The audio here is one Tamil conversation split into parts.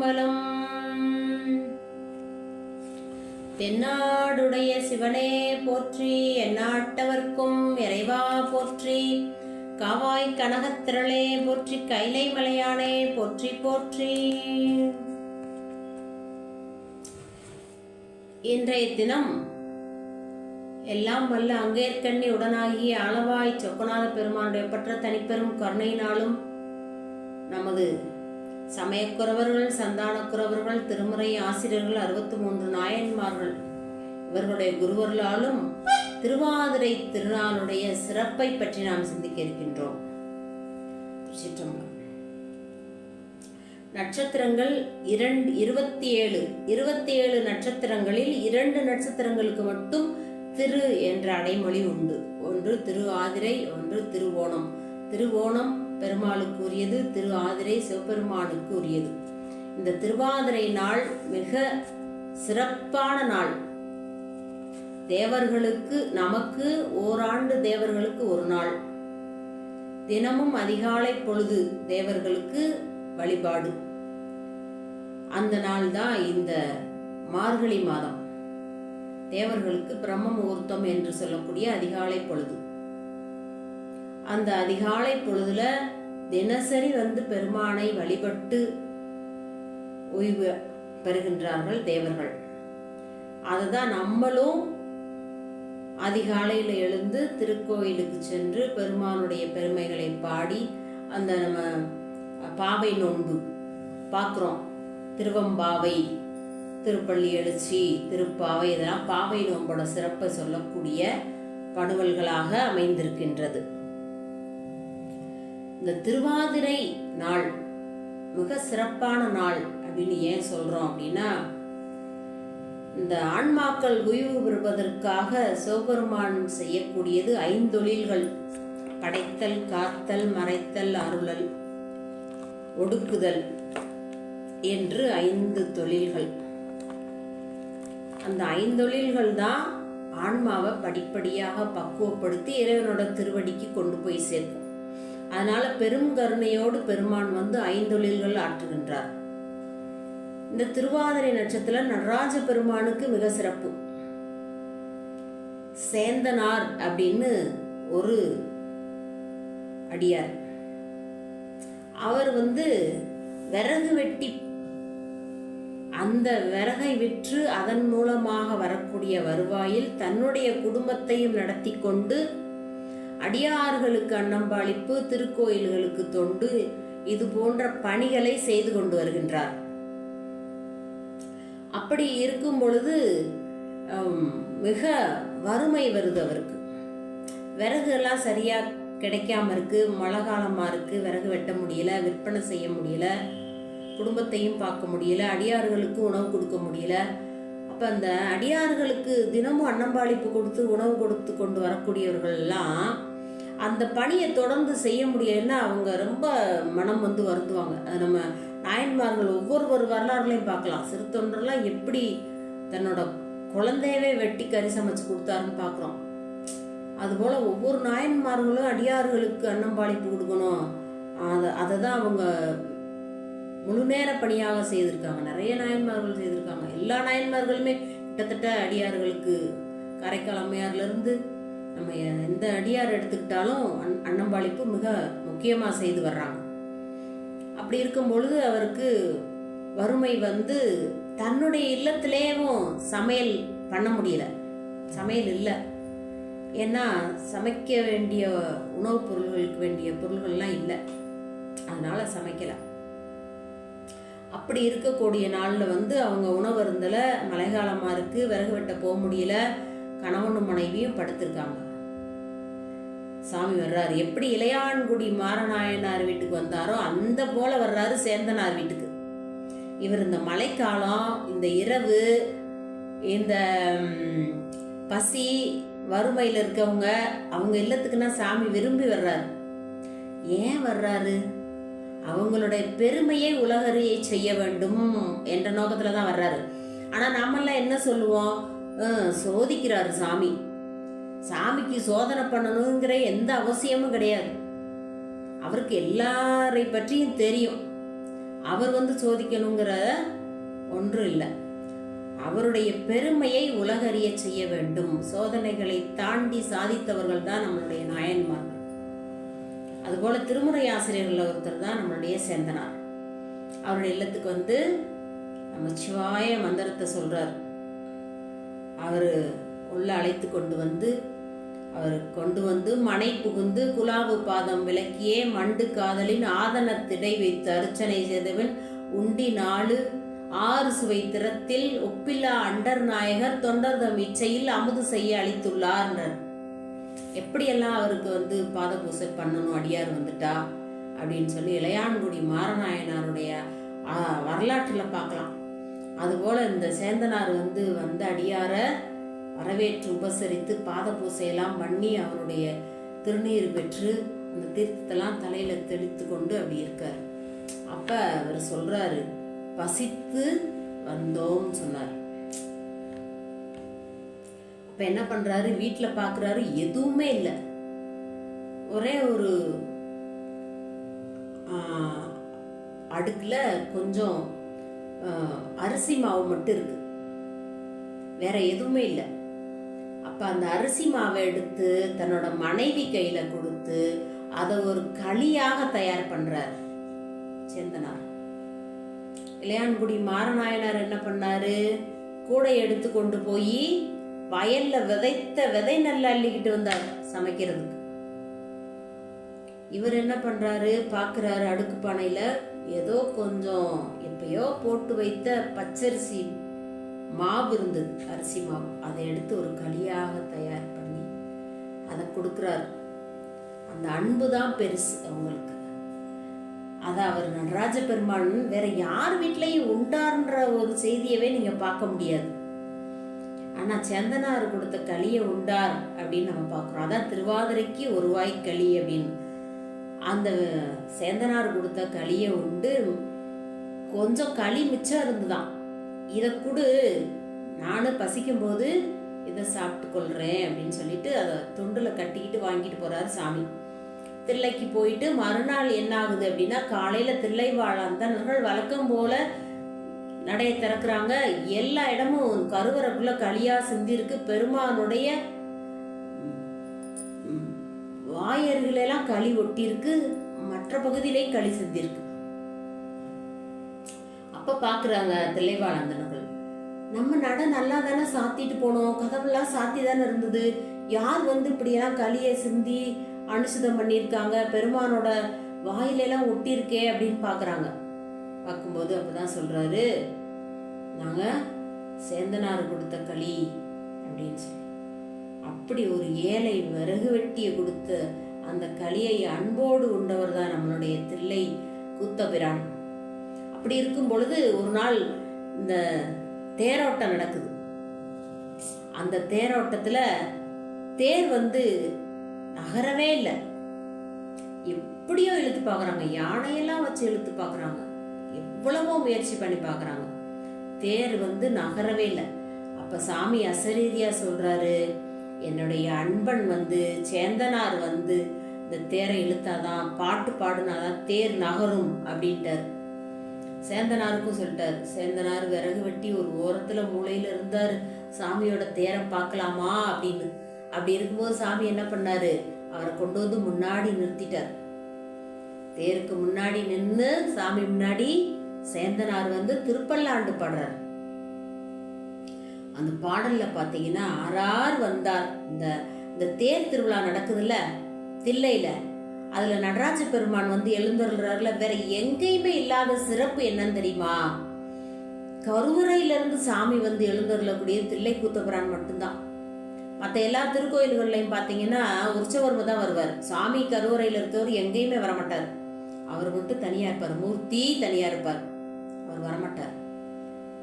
திருச்சிற்றம்பலம் தென்னாடுடைய சிவனே போற்றி எந்நாட்டவர்க்கும் இறைவா போற்றி. காவாய் கனகத்திரளே போற்றி கைலை மலையானே போற்றி போற்றி. இன்றைய தினம் எல்லாம் வல்ல அங்கேற்கண்ணி உடனாகிய அளவாய் சொக்கநாத பெருமானுடைய பற்ற தனிப்பெரும் கருணையினாலும் நமது சமயக்குறவர்கள் சந்தானக்குறவர்கள் திருமுறை ஆசிரியர்கள் அறுபத்தி மூன்று நாயன்மார்கள். இவர்களுடைய குருவர்களாலும் திருவாதிரை திருநாளுடைய சிறப்பை பற்றி நாம் சிந்திக்க இருக்கின்றோம். நட்சத்திரங்கள் இரண்டு இருபத்தி ஏழு இருபத்தி ஏழு நட்சத்திரங்களில் இரண்டு நட்சத்திரங்களுக்கு மட்டும் திரு என்ற அடைமொழி உண்டு. ஒன்று திரு ஆதிரை ஒன்று திருவோணம். திருவோணம் பெருமாளுக்கு உரியது திரு ஆதிரை சிவபெருமானுக்கு உரியது இந்த திருவாதிரை நாள் மிக சிறப்பான நாள். தேவர்களுக்கு நமக்கு ஓராண்டு தேவர்களுக்கு ஒரு நாள். தினமும் அதிகாலை பொழுது தேவர்களுக்கு வழிபாடு. அந்த நாள் தான் இந்த மார்கழி மாதம். தேவர்களுக்கு பிரம்ம முகூர்த்தம் என்று சொல்லக்கூடிய அதிகாலை பொழுது. அந்த அதிகாலை பொழுதுல தினசரி வந்து பெருமானை வழிபட்டு ஓய்வு பெறுகின்றார்கள் தேவர்கள். அதுதான் நம்மளும் அதிகாலையில் எழுந்து திருக்கோயிலுக்கு சென்று பெருமானுடைய பெருமைகளை பாடி அந்த நம்ம பாவை நோன்பு பார்க்குறோம் திருவம்பாவை திருப்பள்ளி எழுச்சி திருப்பாவை இதெல்லாம் பாவை நோன்போட சிறப்பை சொல்லக்கூடிய பணுவல்களாக அமைந்திருக்கின்றது. இந்த திருவாதிரை நாள் மிக சிறப்பான நாள் அப்படின்னு ஏன் சொல்றோம் அப்படின்னா இந்த ஆன்மாக்கள் உய்வு பெறுவதற்காக சிவபெருமான் செய்யக்கூடியது ஐந்தொழில்கள். படைத்தல் காத்தல் மறைத்தல் அருளல் ஒடுக்குதல் என்று ஐந்து தொழில்கள். அந்த ஐந்தொழில்கள் தான் ஆன்மாவை படிப்படியாக பக்குவப்படுத்தி இறைவனோட திருவடிக்கு கொண்டு போய் சேர்க்கும். அதனால பெரும் கருணையோடு பெருமான் வந்து ஐந்தொழில்கள் ஆற்றுகின்றார். இந்த திருவாதிரை நட்சத்திரம் நடராஜ பெருமானுக்கு மிக சிறப்பு. சேந்தனார் அப்படின்னு ஒரு அடியார். அவர் வந்து விறகு வெட்டி அந்த விறகை விற்று அதன் மூலமாக வரக்கூடிய வருவாயில் தன்னுடைய குடும்பத்தையும் நடத்தி கொண்டு அடியார்களுக்கு அன்னம்பாளிப்பு திருக்கோயில்களுக்கு தொண்டு இது போன்ற பணிகளை செய்து கொண்டு வருகின்றார். அப்படி இருக்கும் பொழுது மிக வறுமை வருது அவருக்கு. விறகு எல்லாம் சரியா கிடைக்காம இருக்கு மழை காலமா இருக்கு விறகு வெட்ட முடியல விற்பனை செய்ய முடியல குடும்பத்தையும் பார்க்க முடியல அடியார்களுக்கு உணவு கொடுக்க முடியல இப்போ அந்த அடியார்களுக்கு தினமும் அன்னம்பாளிப்பு கொடுத்து உணவு கொடுத்து கொண்டு வரக்கூடியவர்கள் எல்லாம் அந்த பணியை தொடர்ந்து செய்ய முடியலன்னா அவங்க ரொம்ப மனம் வந்து வருத்துவாங்க அது நம்ம நாயன்மார்கள் ஒவ்வொரு வரலாறுகளையும் பார்க்கலாம். சிறுத்தொன்றெல்லாம் எப்படி தன்னோட குழந்தையவே வெட்டி கறி சமைச்சு கொடுத்தாருன்னு பார்க்குறோம். அதுபோல் ஒவ்வொரு நாயன்மார்களும் அடியார்களுக்கு அன்னம்பாளிப்பு கொடுக்கணும். அதை அதை தான் அவங்க முழு நேர பணியாக செய்திருக்காங்க. நிறைய நாயன்மார்கள் செய்திருக்காங்க. எல்லா நாயன்மார்களுமே கிட்டத்தட்ட அடியார்களுக்கு காரைக்கால் அம்மையார்லேருந்து நம்ம எந்த அடியார் எடுத்துக்கிட்டாலும் அன்- அன்னம்பாளிப்பு மிக முக்கியமாக செய்து வர்றாங்க. அப்படி இருக்கும் பொழுது அவருக்கு வறுமை வந்து தன்னுடைய இல்லத்திலேயும் சமையல் பண்ண முடியல. சமையல் இல்லை. ஏன்னா சமைக்க வேண்டிய உணவுப் பொருள்களுக்கு வேண்டிய பொருள்கள்லாம் இல்லை. அதனால் சமைக்கலை. அப்படி இருக்கக்கூடிய நாளில் வந்து அவங்க உணவு இருந்தல மழைக்காலமாக இருக்குது விறகு வெட்ட போக முடியல கணவனும் மனைவியும் படுத்திருக்காங்க. சாமி வர்றாரு. எப்படி இளையான்குடி மாரநாயனார் வீட்டுக்கு வந்தாரோ அந்த போல வர்றாரு சேந்தனார் வீட்டுக்கு. இவர் இந்த மழைக்காலம் இந்த இரவு இந்த பசி வறுமையில் இருக்கவங்க அவங்க இல்லத்துக்குன்னா சாமி விரும்பி வர்றாரு. ஏன் வர்றாரு? அவங்களுடைய பெருமையை உலகறியை செய்ய வேண்டும் என்ற நோக்கத்துல தான் வர்றாரு. ஆனா நாமெல்லாம் என்ன சொல்லுவோம்? சோதிக்கிறாரு சாமி. சாமிக்கு சோதனை பண்ணணுங்கிற எந்த அவசியமும் கிடையாது. அவருக்கு எல்லாரை பற்றியும் தெரியும். அவர் வந்து சோதிக்கணுங்கிற ஒன்றும் இல்லை. அவருடைய பெருமையை உலகறிய செய்ய வேண்டும். சோதனைகளை தாண்டி சாதித்தவர்கள் தான் நம்மளுடைய நாயன்மார்கள். அதுபோல் திருமுறை ஆசிரியர்களில் ஒருத்தர் தான் நம்மளுடைய சேந்தனார். அவருடைய இல்லத்துக்கு வந்து நம்ம சிவாய மந்திரத்தை சொல்கிறார் அவர் உள்ள அழைத்து கொண்டு வந்து அவர் கொண்டு வந்து மனை புகுந்து குலாவு பாதம் விளக்கியே மண்டு காதலின் ஆதனத்திடை வைத்து அர்ச்சனை செய்தவன் உண்டி நாலு ஆறு சுவை திறத்தில் ஒப்பில்லா அண்டர் நாயகர் தொண்டர்தம் இச்சையில் அமுது செய்ய அளித்துள்ளார்னர். எப்படியெல்லாம் அவருக்கு வந்து பாத பூசை பண்ணணும் அடியார் வந்துட்டா அப்படின்னு சொல்லி இளையான்குடி மாரநாயனாருடைய வரலாற்றில் பார்க்கலாம். அதுபோல் இந்த சேந்தனார் வந்து வந்து அடியாரை வரவேற்று உபசரித்து பாத பூசையெல்லாம் பண்ணி அவருடைய திருநீர் பெற்று அந்த தீர்த்தத்தெல்லாம் தலையில் தெளித்து கொண்டு அப்படி இருக்கார். அப்போ அவர் சொல்கிறாரு பசித்து வந்தோம்னு சொன்னார். இப்போ என்ன பண்ணுறாரு வீட்டில் பார்க்குறாரு எதுவுமே இல்லை. ஒரே ஒரு அடுக்கில் கொஞ்சம் அரிசி மாவு மட்டும் இருக்கு. வேற எதுவுமே இல்லை. அப்போ அந்த அரிசி மாவை எடுத்து தன்னோட மனைவி கையில் கொடுத்து அதை ஒரு களியாக தயார் பண்ணுறார் சேந்தனார். இளையான்குடி மாரநாயனார் என்ன பண்ணாரு? கூடை எடுத்து கொண்டு போய் வயல்ல விதைத்த விதை நல்லா அள்ளிக்கிட்டு வந்தார் சமைக்கிறதுக்கு. இவர் என்ன பண்றாரு? பாக்குறாரு அடுக்கு பானையில. ஏதோ கொஞ்சம் எப்பயோ போட்டு வைத்த பச்சரிசி மாவு இருந்தது அரிசி மாவு. அதை எடுத்து ஒரு களியாக தயார் பண்ணி அதை கொடுக்குறாரு. அந்த அன்பு தான் பெருசு அவங்களுக்கு. அதை அவர் நடராஜ பெருமாள் வேற யார் வீட்லையும் உண்டார்ன்ற ஒரு செய்தியவே நீங்க பார்க்க முடியாது. ஆனால் செந்தனார் கொடுத்த களியை உண்டார் அப்படின்னு நம்ம பார்க்குறோம். அதான் திருவாதிரைக்கு ஒரு வாய் களி அப்படின்னு. அந்த சேந்தனார் கொடுத்த களியை உண்டு. கொஞ்சம் களி மிச்சம் இருந்துதான். இதை கொடு. நானும் பசிக்கும்போது இதை சாப்பிட்டு கொள்றேன் அப்படின்னு சொல்லிட்டு அதை தொண்டில் கட்டிக்கிட்டு வாங்கிட்டு போறாரு சாமி. தில்லைக்கு போயிட்டு மறுநாள் என்ன ஆகுது அப்படின்னா காலையில தில்லைவாழ் அந்தணர்கள் வழக்கம் போல நடைய திறக்கிறாங்க. எல்லா இடமும் கருவறைக்குள்ள களியா சிந்திருக்கு. பெருமானுடைய வாயர்களெல்லாம் களி ஒட்டியிருக்கு. மற்ற பகுதியிலையும் களி சிந்திருக்கு. அப்ப பாக்குறாங்க தில்லைவாழந்தனர்கள் நம்ம நட நல்லா தானே சாத்திட்டு போனோம். கதவெல்லாம் சாத்தி தானே இருந்தது. யார் வந்து இப்படியெல்லாம் களியை சிந்தி அனுசிதம் பண்ணியிருக்காங்க? பெருமானோட வாயிலெல்லாம் ஒட்டியிருக்கே அப்படின்னு பாக்குறாங்க. பார்க்கும்போது அப்பதான் சொல்றாரு நாங்க சேந்தனார் கொடுத்த களி அப்படின்னு சொல்லி. அப்படி ஒரு ஏழை விறகு வெட்டிய கொடுத்த அந்த களியை அன்போடு உண்டவர் தான் நம்மளுடைய தில்லை கூத்தபிரான். அப்படி இருக்கும் பொழுது ஒரு நாள் இந்த தேரோட்டம் நடக்குது. அந்த தேரோட்டத்துல தேர் வந்து நகரவே இல்லை. எப்படியோ இழுத்து பார்க்குறாங்க யானையெல்லாம் வச்சு இழுத்து பார்க்குறாங்க எவ்வளவோ முயற்சி பண்ணி பார்க்குறாங்க தேர் வந்து நகரவே இல்லை. அப்போ சாமி அசரீதியாக சொல்கிறாரு என்னுடைய அன்பன் வந்து சேந்தனார் வந்து இந்த தேரை இழுத்தாதான் பாட்டு பாடுனாதான் தேர் நகரும் அப்படின்ட்டார். சேந்தனாருக்கும் சொல்லிட்டார் சேந்தனார் விறகு வெட்டி ஒரு ஓரத்தில் மூலையில் இருந்தார் சாமியோட தேரை பார்க்கலாமா? அப்படின்னு. அப்படி இருக்கும்போது சாமி என்ன பண்ணார் அவரை கொண்டு வந்து முன்னாடி நிறுத்திட்டார். தேருக்கு முன்னாடி நின்று சாமி முன்னாடி சேந்தனார் வந்து திருப்பல்லாண்டு பாடுறார். அந்த பாடல்ல பாத்தீங்கன்னா ஆறார் வந்தார். இந்த இந்த தேர் திருவிழா நடக்குதுல்ல தில்லையில. அதுல நடராஜ பெருமான் வந்து எழுந்தருள்றாருல வேற எங்கேயுமே இல்லாத சிறப்பு என்னன்னு தெரியுமா? கருவறையில இருந்து சாமி வந்து எழுந்தருளக்கூடிய தில்லை கூத்தபிரான் மட்டும்தான். மற்ற எல்லா திருக்கோயில்கள்லையும் பார்த்தீங்கன்னா உற்சவர் தான் வருவார். சாமி கருவறையில் இருக்கவர் எங்கேயுமே வரமாட்டார். அவர் மட்டும் தனியா இருப்பார். மூர்த்தி தனியா இருப்பார். அவர் வரமாட்டார்.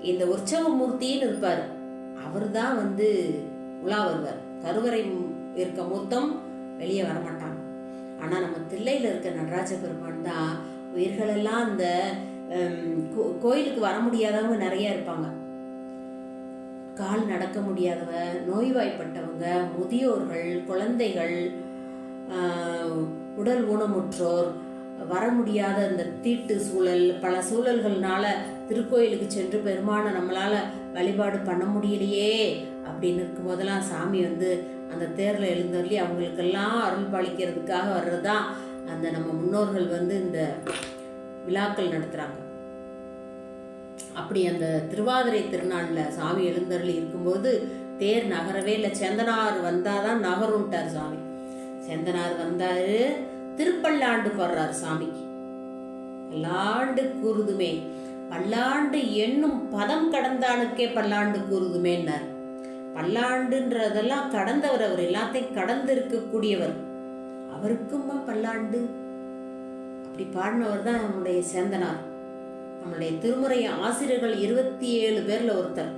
இந்த உற்சவ மூர்த்தின்னு இருப்பார். அவர் தான் வந்து உலா வருவார். கருவறை இருக்க மூர்த்தம் வெளியே வரமாட்டாங்க ஆனால் நம்ம தில்லையில் இருக்க நடராஜ பெருமான் தான் உயிர்களெல்லாம் அந்த கோ- கோயிலுக்கு வர முடியாதவங்க நிறைய இருப்பாங்க. கால் நடக்க முடியாதவ நோய்வாய்ப்பட்டவங்க முதியோர்கள் குழந்தைகள் உடல் ஊனமுற்றோர் வர முடியாத இந்த தீட்டு சூழல் பல சூழல்கள்னால திருக்கோயிலுக்கு சென்று பெருமானை நம்மளால வழிபாடு பண்ண முடியலையே அப்படின்னு இருக்கும் போதெல்லாம் சாமி வந்து அந்த தேரில் எழுந்தருளி அவங்களுக்கெல்லாம் அருள் பாலிக்கிறதுக்காக வர்றது தான் அந்த நம்ம முன்னோர்கள் வந்து இந்த விழாக்கள் நடத்துகிறாங்க அப்படி அந்த திருவாதிரை திருநாளில் சாமி எழுந்தருளி இருக்கும்போது தேர் நகரவே இல்லை. செந்தனார் வந்தாதான் நகரும்ட்டார் சாமி. செந்தனார் வந்தாரு திருப்பல்லாண்டு போடுறார் சாமிக்கு. பல்லாண்டு கூறுதுமே. பல்லாண்டு என்னும் பதம் கடந்தானுக்கே பல்லாண்டு கூறுதுமேன்னார். பல்லாண்டுன்றதெல்லாம் கடந்தவர் அவர் எல்லாத்தையும் கடந்து இருக்கக்கூடியவர் அவருக்குமா பல்லாண்டு. அப்படி பாடினவர் தான் நம்முடைய சேந்தனார். நம்முடைய திருமுறை ஆசிரியர்கள் இருபத்தி ஏழு பேரில் ஒருத்தர்.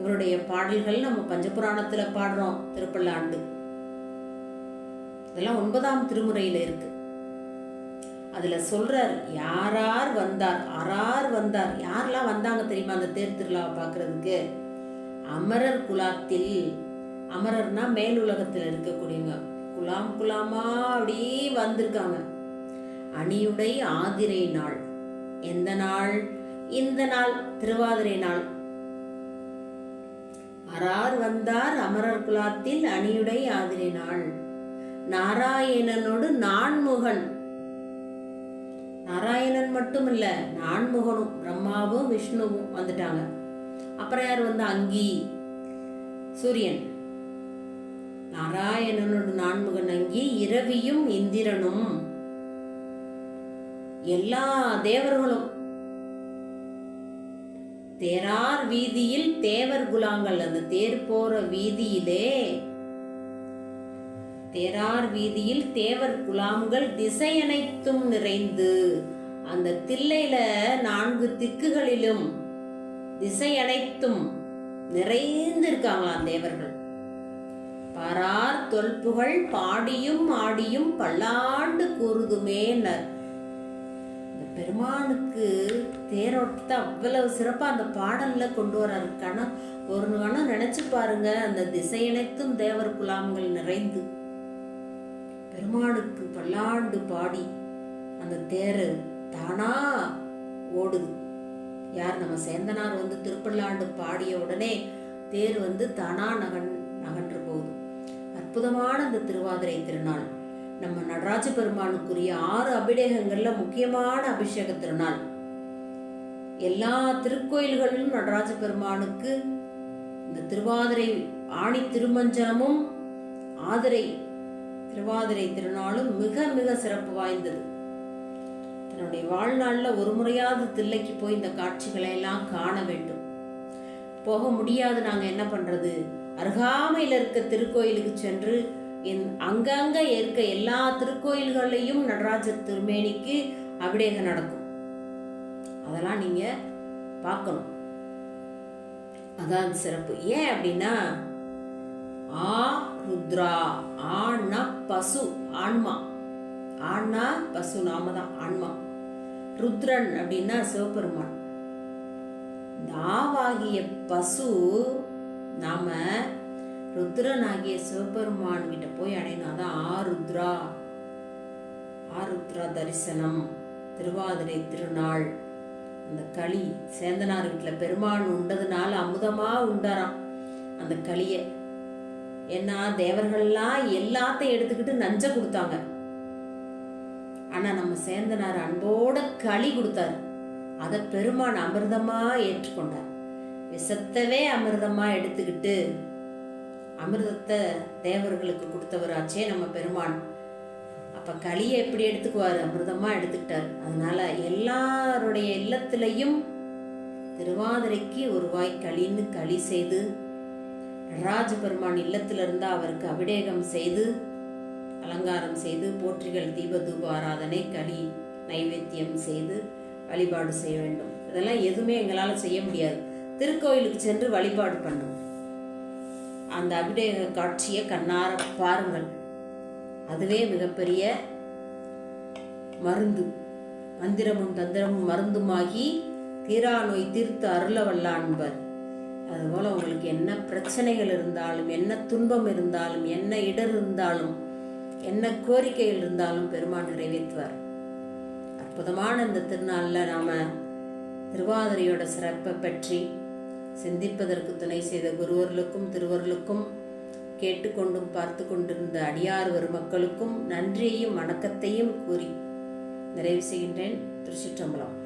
இவருடைய பாடல்கள் நம்ம பஞ்சபுராணத்தில் பாடுறோம் திருப்பல்லாண்டு. இதெல்லாம் ஒன்பதாம் திருமுறையில் இருக்கு. அதில் சொல்கிறார் யாரார் வந்தார்? அறார் வந்தார்? யாரெல்லாம் வந்தாங்க தெரியுமா அந்த தேர் திருவிழாவை பார்க்கறதுக்கு? அமரர் குலாத்தில் அமரர்னா மேலுலகத்தில் இருக்கக்கூடியவங்க. குலாம் குலாமா அப்படியே வந்திருக்காங்க. அணியுடை ஆதிரை நாள். எந்த நாள்? இந்த நாள். திருவாதிரை நாள். அறார் வந்தார் அமரர் குலாத்தில் அணியுடை ஆதிரை நாள். நாராயணனோடு நான்முகன். நாராயணன் மட்டும் இல்ல நான்முகனும் பிரம்மாவும் விஷ்ணுவும் வந்துட்டாங்க. அப்புறம் யார் வந்து? அங்கி சூரியன். நாராயணனோடு நான்முகன் அங்கி இரவியும் இந்திரனும். எல்லா தேவர்களும். தேரார் வீதியில் தேவர் குலாங்கள் அந்த தேர் போற வீதியிலே தேரார் வீதியில் தேவர் குலாம்கள் திசையனைத்தும் நிறைந்து அந்த தில்லையில நான்கு திக்குகளிலும் திசையனைத்தும் நிறைந்து இருக்காங்களாம் தேவர்கள். பரார் தொல்புகழ் பாடியும் ஆடியும் பல்லாண்டு கூறுதுமேனர் இந்த பெருமானுக்கு தேரோட்டத்தை அவ்வளவு சிறப்பாக அந்த பாடலில் கொண்டு வர்றாரு. கணம் ஒரு கணம் நினச்சி பாருங்க அந்த திசையனைத்தும் தேவர் குலாம்கள் நிறைந்து. பெருமானுக்கு பல்லாண்டு பாடி அந்த தேரு தானா ஓடுது. யார் நம்ம சேந்தனார் வந்து திருப்பல்லாண்டு பாடிய உடனே தேர் வந்து தானா நகன் நகன்று போகுது. அற்புதமான இந்த திருவாதிரை திருநாள். நம்ம நடராஜ பெருமானுக்குரிய ஆறு அபிடேகங்கள்ல முக்கியமான அபிஷேக திருநாள். எல்லா திருக்கோயில்களிலும் நடராஜ பெருமானுக்கு இந்த திருவாதிரை ஆணி திருமஞ்சனமும் ஆதிரை திருவாதிரை திருநாளும் மிக மிக சிறப்பு வாய்ந்தது. தன்னுடைய வாழ்நாளில் ஒரு முறையாவது தில்லைக்கு போய் இந்த காட்சிகளை எல்லாம் காண வேண்டும். போக முடியாது நாங்கள் என்ன பண்ணுறது அருகாமையில் இருக்க திருக்கோயிலுக்கு சென்று என் அங்கங்கே இருக்க எல்லா திருக்கோயில்களையும் நடராஜர் திருமேனிக்கு அபிடேகம் நடக்கும். அதெல்லாம் நீங்கள் பார்க்கணும். அதான் சிறப்பு. ஏன் அப்படின்னா ஆ ருத்ரா ஆனா பசு ஆன்மா. ஆனா பசு நாம தான் ஆன்மா. ருத்ரன் அப்படின்னா சிவபெருமான். இந்த ஆவாகிய பசு நாம ருத்ரன் ஆகிய சிவபெருமான் கிட்ட போய் அடையினாதான் ஆருத்ரா ஆருத்ரா தரிசனம் திருவாதிரை திருநாள் அந்த களி. சேந்தனார் வீட்டில் பெருமான் உண்டதுனால அமுதமாக உண்டாராம் அந்த களியை. ஏன்னா தேவர்கள்லாம் எல்லாத்தையும் எடுத்துக்கிட்டு நஞ்ச கொடுத்தாங்க. ஆனா நம்ம சேந்தனார் அன்போட களி கொடுத்தாரு. அதை பெருமான் அமிர்தமா ஏற்றுக்கொண்டார். விஷத்தவே அமிர்தமா எடுத்துக்கிட்டு அமிர்தத்தை தேவர்களுக்கு கொடுத்தவராச்சே நம்ம பெருமான். அப்ப களியை எப்படி எடுத்துக்குவார்? அமிர்தமா எடுத்துக்கிட்டார். அதனால எல்லாருடைய இல்லத்திலையும் திருவாதிரைக்கு ஒரு வாய் களின்னு களி செய்து ராஜபெருமான் இல்லத்திலிருந்து அவருக்கு அபிடேகம் செய்து அலங்காரம் செய்து போற்றிகள் தீப தூப ஆராதனை களி நைவேத்தியம் செய்து வழிபாடு செய்ய வேண்டும். இதெல்லாம் எதுவுமே எங்களால் செய்ய முடியாது. திருக்கோயிலுக்கு சென்று வழிபாடு பண்ணும். அந்த அபிடேக காட்சியை கண்ணார பாருங்கள். அதுவே மிகப்பெரிய மருந்து. மந்திரமும் தந்திரமும் மருந்துமாகி தீரா நோய் தீர்த்து அருள வல்லான்பர் அதுபோல் உங்களுக்கு என்ன பிரச்சனைகள் இருந்தாலும் என்ன துன்பம் இருந்தாலும் என்ன இடர் இருந்தாலும் என்ன கோரிக்கைகள் இருந்தாலும் பெருமான் நிறைவேற்றுவார். அற்புதமான இந்த திருநாளில் நாம் திருவாதிரையோட சிறப்பை பற்றி சிந்திப்பதற்கு துணை செய்த குருவர்களுக்கும் திருவர்களுக்கும் கேட்டுக்கொண்டும் பார்த்து கொண்டிருந்த அடியார் மக்களுக்கும் நன்றியையும் வணக்கத்தையும் கூறி நிறைவு செய்கின்றேன். திருச்சிற்றம்பலம்.